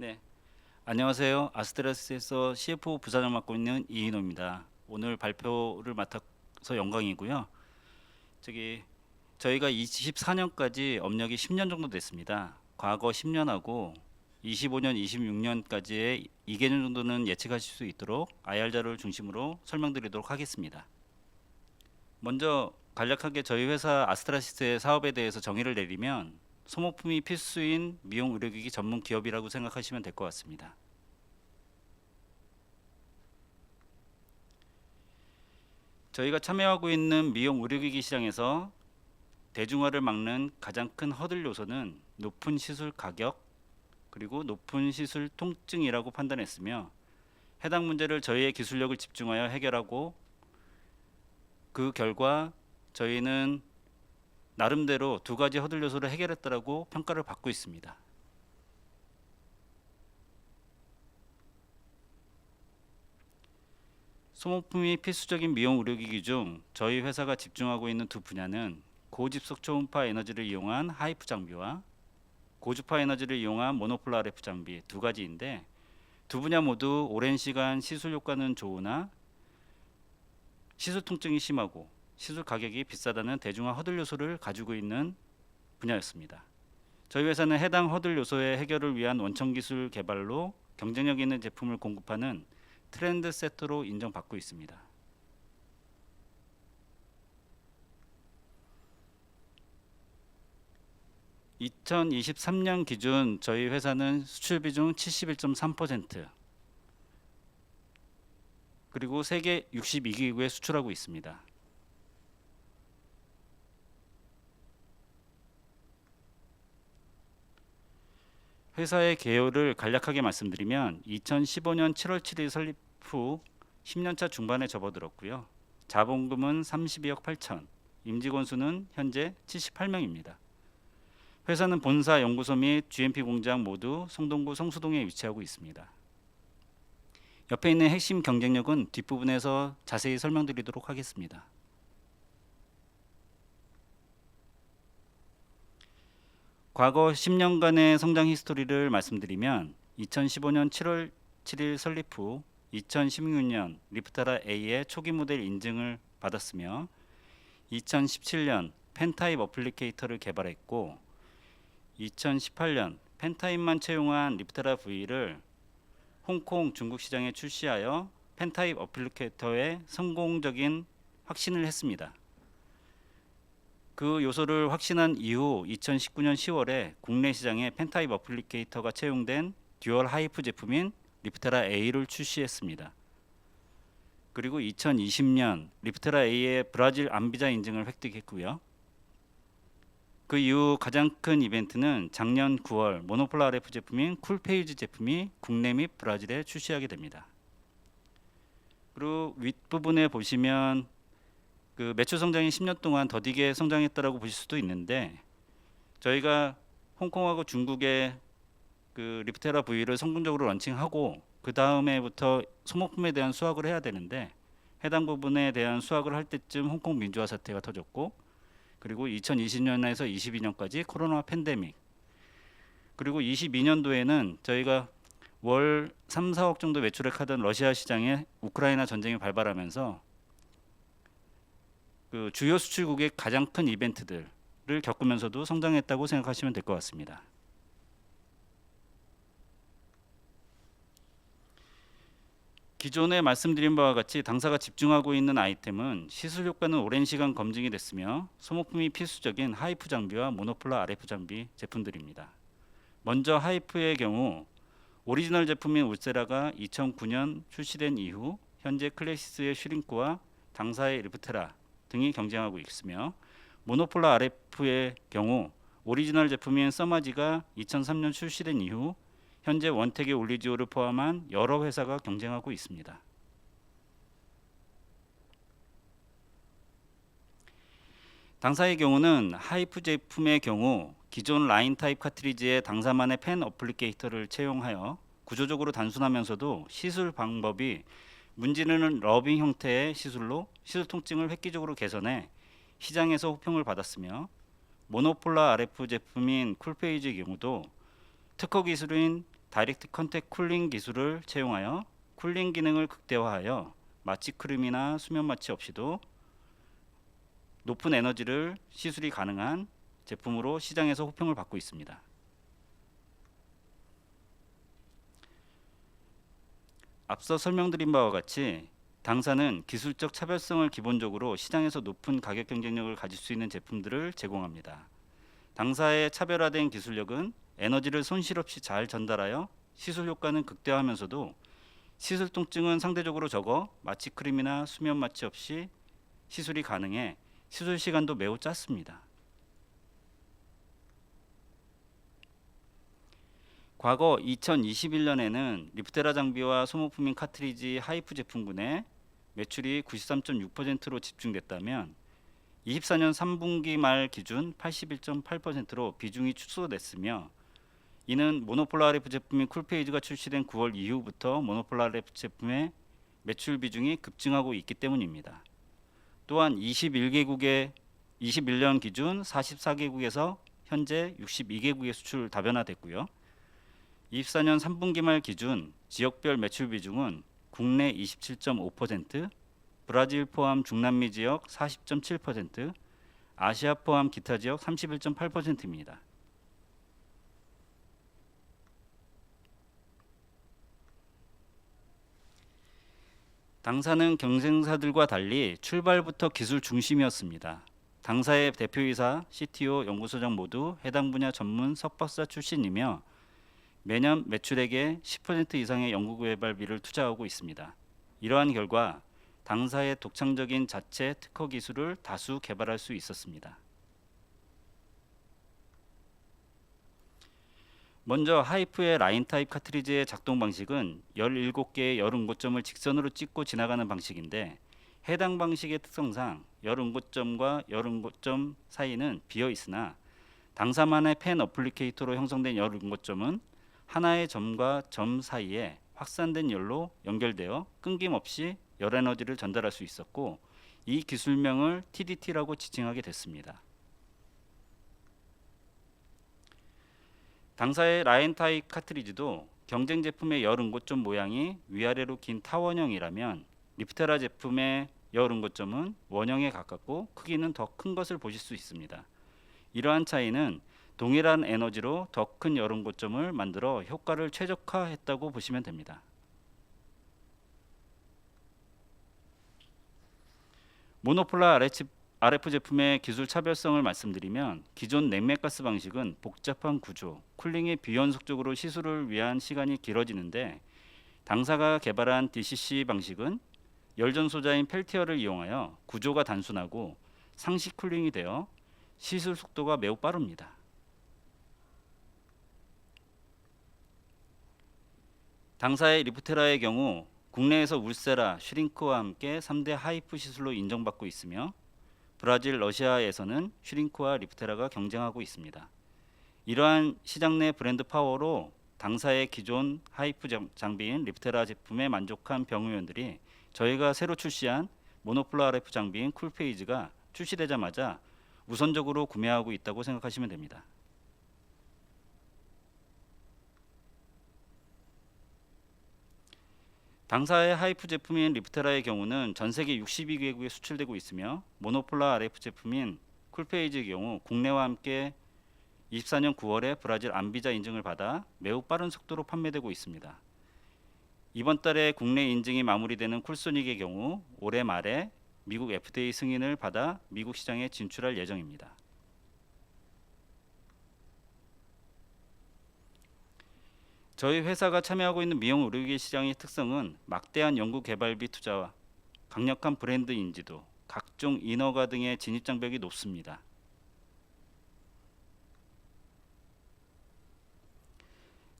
네, 안녕하세요. 아스트라스에서 CFO 부사장 맡고 있는 이인호입니다. 오늘 발표를 맡아서 영광이고요. 저기 저희가 24년까지 업력이 10년 정도 됐습니다. 과거 10년하고 25년, 26년까지의 2개년 정도는 예측하실 수 있도록 IR 자료를 중심으로 설명드리도록 하겠습니다. 먼저 간략하게 저희 회사 아스트라시스의 사업에 대해서 정의를 내리면 소모품이 필수인 미용 의료기기 전문 기업이라고 생각하시면 될 것 같습니다. 저희가 참여하고 있는 미용 의료기기 시장에서 대중화를 막는 가장 큰 허들 요소는 높은 시술 가격 그리고 높은 시술 통증이라고 판단했으며 해당 문제를 저희의 기술력을 집중하여 해결하고 그 결과 저희는 나름대로 두 가지 허들 요소를 해결했다라고 평가를 받고 있습니다. 소모품이 필수적인 미용 의료기기 중 저희 회사가 집중하고 있는 두 분야는 고집속 초음파 에너지를 이용한 하이프 장비와 고주파 에너지를 이용한 모노폴 RF 장비 두 가지인데 두 분야 모두 오랜 시간 시술 효과는 좋으나 시술 통증이 심하고 시술 가격이 비싸다는 대중화 허들 요소를 가지고 있는 분야였습니다. 저희 회사는 해당 허들 요소의 해결을 위한 원천 기술 개발로 경쟁력 있는 제품을 공급하는 트렌드 세터로 인정받고 있습니다. (2023년) 기준 저희 회사는 수출 비중 (71.3%) 그리고 세계 (62개국에) 수출하고 있습니다. 회사의 개요를 간략하게 말씀드리면 2015년 7월 7일 설립 후 10년차 중반에 접어들었고요. 자본금은 32억 8천, 임직원 수는 현재 78명입니다. 회사는 본사, 연구소 및 GMP 공장 모두 성동구 성수동에 위치하고 있습니다. 옆에 있는 핵심 경쟁력은 뒷부분에서 자세히 설명드리도록 하겠습니다. 과거 10년간의 성장 히스토리를 말씀드리면 2015년 7월 7일 설립 후 2016년 리프타라 A의 초기 모델 인증을 받았으며 2017년 펜타입 어플리케이터를 개발했고 2018년 펜타입만 채용한 리프타라 V를 홍콩 중국 시장에 출시하여 펜타입 어플리케이터의 성공적인 확신을 했습니다. 그 요소를 확신한 이후 2019년 10월에 국내 시장에 펜타입 어플리케이터가 채용된 듀얼 하이프 제품인 리프테라 A를 출시했습니다. 그리고 2020년 리프테라 A의 브라질 안비자 인증을 획득했고요. 그 이후 가장 큰 이벤트는 작년 9월 모노폴 RF 제품인 쿨페이지 제품이 국내 및 브라질에 출시하게 됩니다. 그리고 윗부분에 보시면 그 매출 성장이 10년 동안 더디게 성장했다라고 보실 수도 있는데 저희가 홍콩하고 중국의 그 리프테라 V를 성공적으로 런칭하고 그 다음에부터 소모품에 대한 수확을 해야 되는데 해당 부분에 대한 수확을 할 때쯤 홍콩 민주화 사태가 터졌고 그리고 2020년에서 22년까지 코로나 팬데믹 그리고 22년도에는 저희가 월 3, 4억 정도 매출액 하던 러시아 시장에 우크라이나 전쟁이 발발하면서 그 주요 수출국의 가장 큰 이벤트들을 겪으면서도 성장했다고 생각하시면 될 것 같습니다. 기존에 말씀드린 바와 같이 당사가 집중하고 있는 아이템은 시술 효과는 오랜 시간 검증이 됐으며 소모품이 필수적인 하이프 장비와 모노폴라 RF 장비 제품들입니다. 먼저 하이프의 경우 오리지널 제품인 울세라가 2009년 출시된 이후 현재 클래시스의 슈링크와 당사의 리프테라 등이 경쟁하고 있으며 모노폴라 RF의 경우 오리지널 제품인 서마지가 2003년 출시된 이후 현재 원택의 올리지오를 포함한 여러 회사가 경쟁하고 있습니다. 당사의 경우는 하이프 제품의 경우 기존 라인 타입 카트리지에 당사만의 펜 어플리케이터를 채용하여 구조적으로 단순하면서도 시술 방법이 문지르는 러빙 형태의 시술로 시술 통증을 획기적으로 개선해 시장에서 호평을 받았으며 모노폴라 RF 제품인 쿨페이지의 경우도 특허 기술인 다이렉트 컨택 쿨링 기술을 채용하여 쿨링 기능을 극대화하여 마취 크림이나 수면 마취 없이도 높은 에너지를 시술이 가능한 제품으로 시장에서 호평을 받고 있습니다. 앞서 설명드린 바와 같이 당사는 기술적 차별성을 기본적으로 시장에서 높은 가격 경쟁력을 가질 수 있는 제품들을 제공합니다. 당사의 차별화된 기술력은 에너지를 손실 없이 잘 전달하여 시술 효과는 극대화하면서도 시술 통증은 상대적으로 적어 마취 크림이나 수면 마취 없이 시술이 가능해 시술 시간도 매우 짧습니다. 과거 2021년에는 리프테라 장비와 소모품인 카트리지 하이프 제품군의 매출이 93.6%로 집중됐다면 24년 3분기 말 기준 81.8%로 비중이 축소됐으며 이는 모노폴라 RF 제품인 쿨페이지가 출시된 9월 이후부터 모노폴라 RF 제품의 매출 비중이 급증하고 있기 때문입니다. 또한 21개국의 21년 기준 44개국에서 현재 62개국의 수출 다변화됐고요. 24년 3분기 말 기준 지역별 매출 비중은 국내 27.5%, 브라질 포함 중남미 지역 40.7%, 아시아 포함 기타 지역 31.8%입니다. 당사는 경쟁사들과 달리 출발부터 기술 중심이었습니다. 당사의 대표이사, CTO, 연구소장 모두 해당 분야 전문 석박사 출신이며 매년 매출액의 10% 이상의 연구개발비를 투자하고 있습니다. 이러한 결과 당사의 독창적인 자체 특허 기술을 다수 개발할 수 있었습니다. 먼저 하이프의 라인 타입 카트리지의 작동 방식은 17개의 열 응고점을 직선으로 찍고 지나가는 방식인데 해당 방식의 특성상 열 응고점과 열 응고점 사이는 비어 있으나 당사만의 펜 어플리케이터로 형성된 열 응고점은 하나의 점과 점 사이에 확산된 열로 연결되어 끊김없이 열 에너지를 전달할 수 있었고 이 기술명을 TDT라고 지칭하게 됐습니다. 당사의 라인 타입 카트리지도 경쟁 제품의 열 응고점 모양이 위아래로 긴 타원형이라면 리프테라 제품의 열 응고점은 원형에 가깝고 크기는 더 큰 것을 보실 수 있습니다. 이러한 차이는 동일한 에너지로 더큰열 응고점을 만들어 효과를 최적화했다고 보시면 됩니다. 모노폴라 RF 제품의 기술 차별성을 말씀드리면 기존 냉매가스 방식은 복잡한 구조, 쿨링이 비연속적으로 시술을 위한 시간이 길어지는데 당사가 개발한 DCC 방식은 열전 소자인 펠티어를 이용하여 구조가 단순하고 상시 쿨링이 되어 시술 속도가 매우 빠릅니다. 당사의 리프테라의 경우 국내에서 울세라, 슈링크와 함께 3대 하이프 시술로 인정받고 있으며 브라질, 러시아에서는 슈링크와 리프테라가 경쟁하고 있습니다. 이러한 시장 내 브랜드 파워로 당사의 기존 하이프 장비인 리프테라 제품에 만족한 병의원들이 저희가 새로 출시한 모노플로 RF 장비인 쿨페이지가 출시되자마자 우선적으로 구매하고 있다고 생각하시면 됩니다. 당사의 하이프 제품인 리프테라의 경우는 전 세계 62개국에 수출되고 있으며 모노폴라 RF 제품인 쿨페이지의 경우 국내와 함께 24년 9월에 브라질 안비자 인증을 받아 매우 빠른 속도로 판매되고 있습니다. 이번 달에 국내 인증이 마무리되는 쿨소닉의 경우 올해 말에 미국 FDA 승인을 받아 미국 시장에 진출할 예정입니다. 저희 회사가 참여하고 있는 미용 의료기 시장의 특성은 막대한 연구 개발비 투자와 강력한 브랜드 인지도, 각종 인허가 등의 진입 장벽이 높습니다.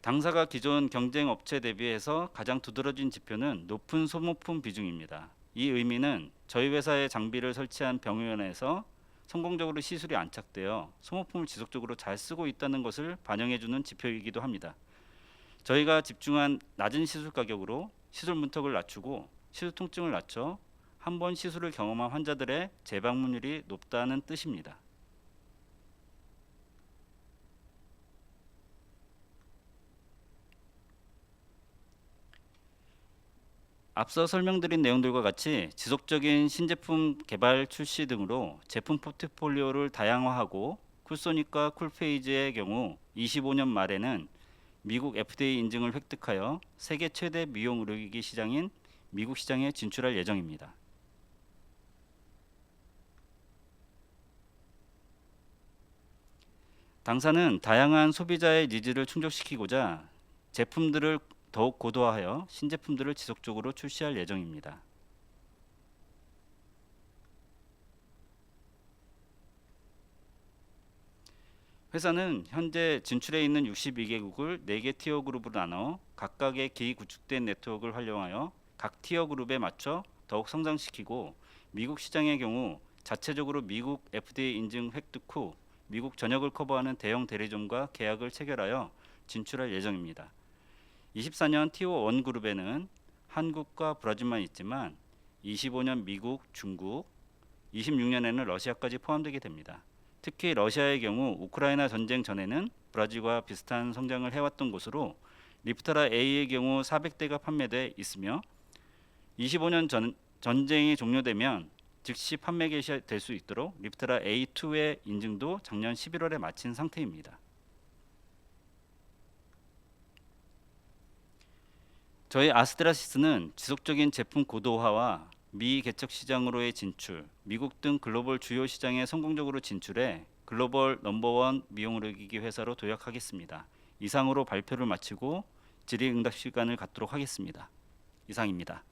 당사가 기존 경쟁 업체 대비해서 가장 두드러진 지표는 높은 소모품 비중입니다. 이 의미는 저희 회사의 장비를 설치한 병원에서 성공적으로 시술이 안착되어 소모품을 지속적으로 잘 쓰고 있다는 것을 반영해주는 지표이기도 합니다. 저희가 집중한 낮은 시술 가격으로 시술 문턱을 낮추고 시술 통증을 낮춰 한 번 시술을 경험한 환자들의 재방문율이 높다는 뜻입니다. 앞서 설명드린 내용들과 같이 지속적인 신제품 개발 출시 등으로 제품 포트폴리오를 다양화하고 쿨소닉과 쿨페이지의 경우 25년 말에는 미국 FDA 인증을 획득하여 세계 최대 미용 의료기기 시장인 미국 시장에 진출할 예정입니다. 당사는 다양한 소비자의 니즈를 충족시키고자 제품들을 더욱 고도화하여 신제품들을 지속적으로 출시할 예정입니다. 회사는 현재 진출해 있는 62개국을 4개 티어 그룹으로 나눠 각각의 기기 구축된 네트워크를 활용하여 각 티어 그룹에 맞춰 더욱 성장시키고 미국 시장의 경우 자체적으로 미국 FDA 인증 획득 후 미국 전역을 커버하는 대형 대리점과 계약을 체결하여 진출할 예정입니다. 24년 티오 1 그룹에는 한국과 브라질만 있지만 25년 미국, 중국, 26년에는 러시아까지 포함되게 됩니다. 특히 러시아의 경우 우크라이나 전쟁 전에는 브라질과 비슷한 성장을 해왔던 곳으로 리프타라 A의 경우 400대가 판매돼 있으며 25년 전, 전쟁이 종료되면 즉시 판매 개시될 수 있도록 리프타라 A2의 인증도 작년 11월에 마친 상태입니다. 저희 아스트라시스는 지속적인 제품 고도화와 미 개척 시장으로의 진출, 미국 등 글로벌 주요 시장에 성공적으로 진출해 글로벌 넘버원 미용 의료기기 회사로 도약하겠습니다. 이상으로 발표를 마치고 질의응답 시간을 갖도록 하겠습니다. 이상입니다.